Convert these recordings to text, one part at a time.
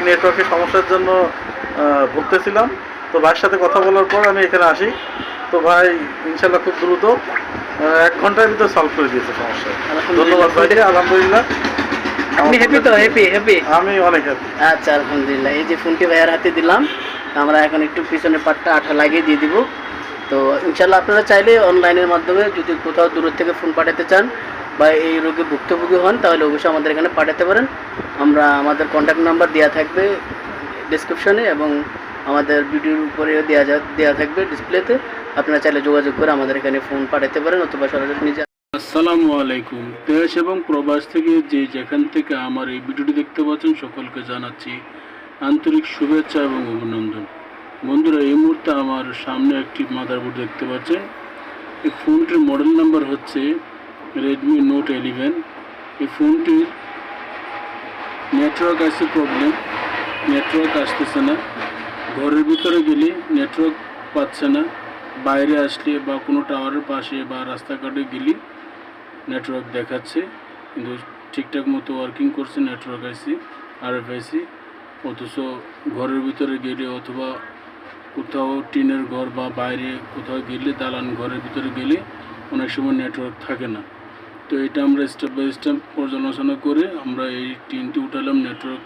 নেটওয়ার্কের সমস্যার জন্য ভুগতেছিলাম। তো ভাইয়ের সাথে কথা বলার পর আমি এখানে আসি। তো ভাই ইনশাল্লাহ খুব দ্রুত এক ঘণ্টার ভিতর সলভ করে দিয়েছে সমস্যা। ধন্যবাদ ভাইকে আলহামদুলিল্লাহ। আপনি হ্যাপি তো? হ্যাপি হ্যাপি আমি অনেক হ্যাপি আচ্ছা আলহামদুলিল্লাহ। এই যে ফোনটি ভাইয়ার হাতে দিলাম আমরা এখন একটু পিছনের পাটটা আঠা লাগিয়ে দিয়ে দিব। তো ইনশাল্লাহ আপনারা চাইলে অনলাইনের মাধ্যমে যদি কোথাও দূর থেকে ফোন পাঠাতে চান বা এই রোগে ভুক্তভোগী হন, তাহলে অবশ্যই আমাদের এখানে পাঠাতে পারেন। আমরা আমাদের কন্ট্যাক্ট নাম্বার দেওয়া থাকবে ডিসক্রিপশনে এবং আমাদের ভিডিওর উপরেও দেওয়া যা দেওয়া থাকবে ডিসপ্লেতে আপনারা চাইলে যোগাযোগ করে আমাদের এখানে ফোন পাঠাতে পারেন অথবা সরাসরি নিজে আসসালামু আলাইকুম। দেশ এবং প্রবাস থেকে যে যেখান থেকে আমার এই ভিডিওটি দেখতে পাচ্ছেন, সকলকে জানাচ্ছি আন্তরিক শুভেচ্ছা এবং অভিনন্দন। বন্ধুরা, এই মুহূর্তে আমার সামনে একটি মাদারবোর্ড দেখতে পাচ্ছেন। এই ফোনটির মডেল নাম্বার হচ্ছে রেডমি নোট এলিভেন এই ফোনটির নেটওয়ার্ক আসছে প্রবলেম নেটওয়ার্ক আসতেছে না। ঘরের ভিতরে গেলে নেটওয়ার্ক পাচ্ছে না। বাইরে আসলে বা কোনো টাওয়ারের পাশে বা রাস্তাঘাটে গেলে নেটওয়ার্ক দেখাচ্ছে। কিন্তু ঠিকঠাক মতো ওয়ার্কিং করছে নেটওয়ার্ক আইসি আর এফ আইসি অথচ ঘরের ভিতরে গেলে অথবা কোথাও টিনের ঘর বা বাইরে কোথাও গেলে দালান ঘরের ভিতরে গেলে অনেক সময় নেটওয়ার্ক থাকে না। তো এটা আমরা স্টেপ বাই স্টেপ পর্যালোচনা করে আমরা এই টিনটি উঠালাম নেটওয়ার্ক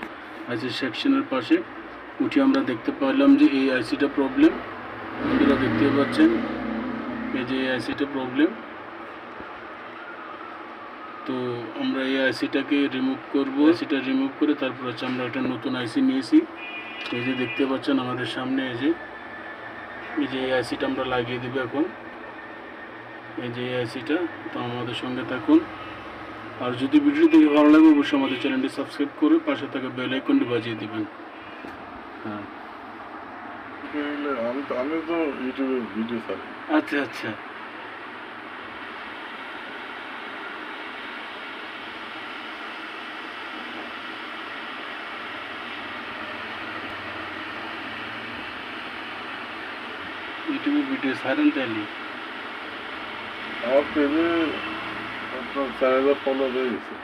আইসি সেকশনের পাশে। উঠে আমরা দেখতে পারলাম যে এই আইসিটা প্রবলেম আপনারা দেখতে পাচ্ছেন, এই যে এই আইসিটা প্রবলেম তো আমরা এই আইসিটাকে রিমুভ করব। আইসিটা রিমুভ করে তারপর হচ্ছে আমরা একটা নতুন আইসি নিয়েছি। এই যে দেখতে পাচ্ছেন আমাদের সামনে, এই যে এই যে এই আইসিটা আমরা লাগিয়ে দেবো এখন। এই যে এই আইসিটা তো আমাদের সঙ্গে থাকুন। আর যদি ভিডিও দেখে ভালো লাগে অবশ্যই আমাদের চ্যানেলটি সাবস্ক্রাইব করে পাশে থাকা বেল আইকনটি বাজিয়ে দিবেন। হ্যাঁ। আমি তো আমি তো ইউটিউবে ভিডিও ছাড়ি। আচ্ছা আচ্ছা। ইউটিউবে ভিডিও ছাড়েন তাহলে আমার পেজে আপনার চার হাজার ফলো হয়ে গেছে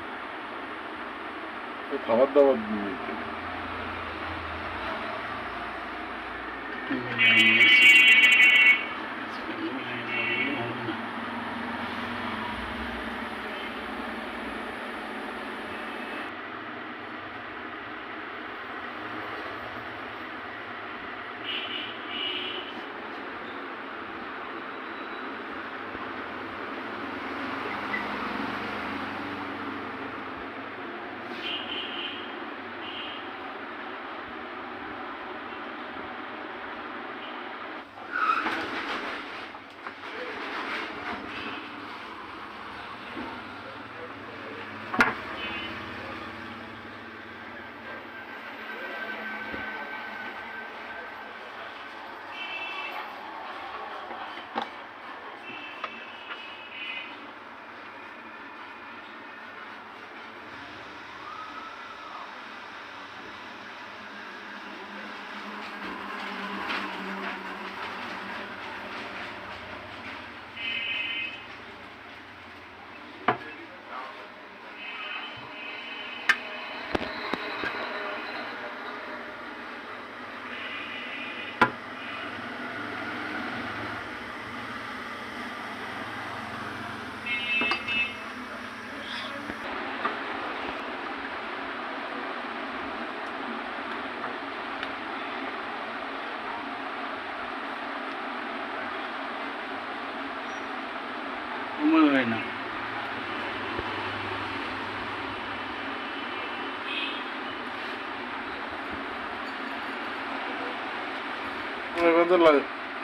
সময় হয় না।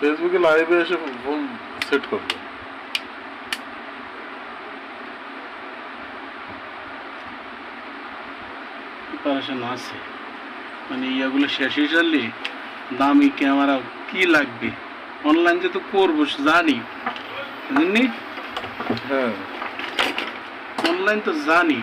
ফেসবুকে লাইভে এসে ফোন সেট করবে। প্রিপারেশন আছে। মানে ইয়াগুলো শেষ হয়ে চললে দামি ক্যামেরা কি লাগবে? অনলাইন যে তো করব জানি। বুঝলি হ্যাঁ। অনলাইন তো জানি।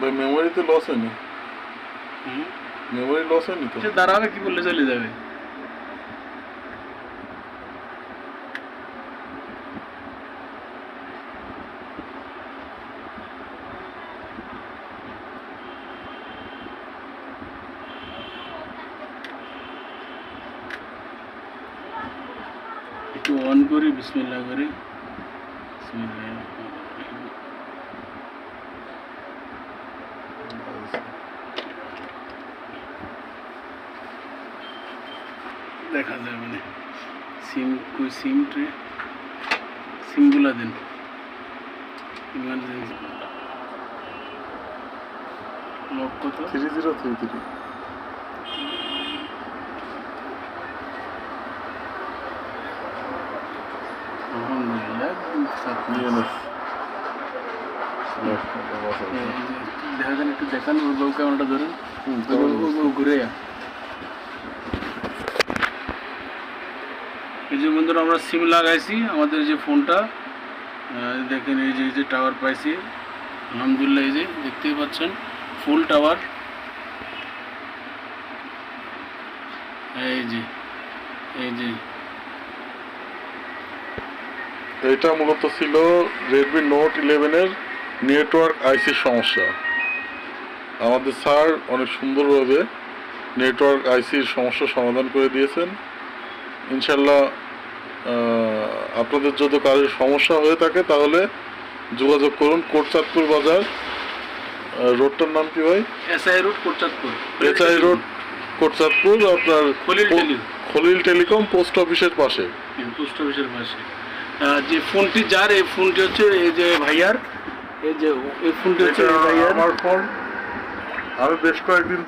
ভাই মেমোরিতে লস হয়নি। মেমোরি লস হয়নি তো? দাঁড়াবে কি বললে চলে যাবে। একটু অন করি বিসমিল্লা করি। দেখা যাবে না সিম কই সিম ট্রে? সিমগুলা দেন। ইমার্জেন্সি। লক কত? থ্রি জিরো থ্রি থ্রি নিয়ে নিস দেখা যান একটু দেখান বাবু ক্যামেরাটা ধরেন ঘুরে এই যে বন্ধুরা আমরা সিম লাগাইছি আমাদের যে ফোনটা দেখেন এই যে এই যে টাওয়ার পাইছি আলহামদুলিল্লাহ এই যে দেখতেই পাচ্ছেন ফুল টাওয়ার এই যে এই যে। এটা মূলত ছিল রেডমি নোট ইলেভেনের নেটওয়ার্ক আইসির সমস্যা। আমাদের স্যার অনেক সুন্দরভাবে নেটওয়ার্ক আইসির সমস্যা সমাধান করে দিয়েছেন। ইনশাল্লাহ আপনাদের যদি কারোর সমস্যা হয়ে থাকে তাহলে যোগাযোগ করুন। কোটচাঁদপুর বাজার রোডটার নাম কি ভাই? SI road Kotchandpur. HI road Kotchandpur আপনার খলিল। টেলিকম পোস্ট অফিসের পাশে। পোস্ট অফিসের পাশে। যে ফোনটি যার এই ফোনটি হচ্ছে এই যে ভাইয়ার এই যে এই ফোনটি হচ্ছে ভাইয়ার। আমার ফোন। আমি বেশ কয়েকদিন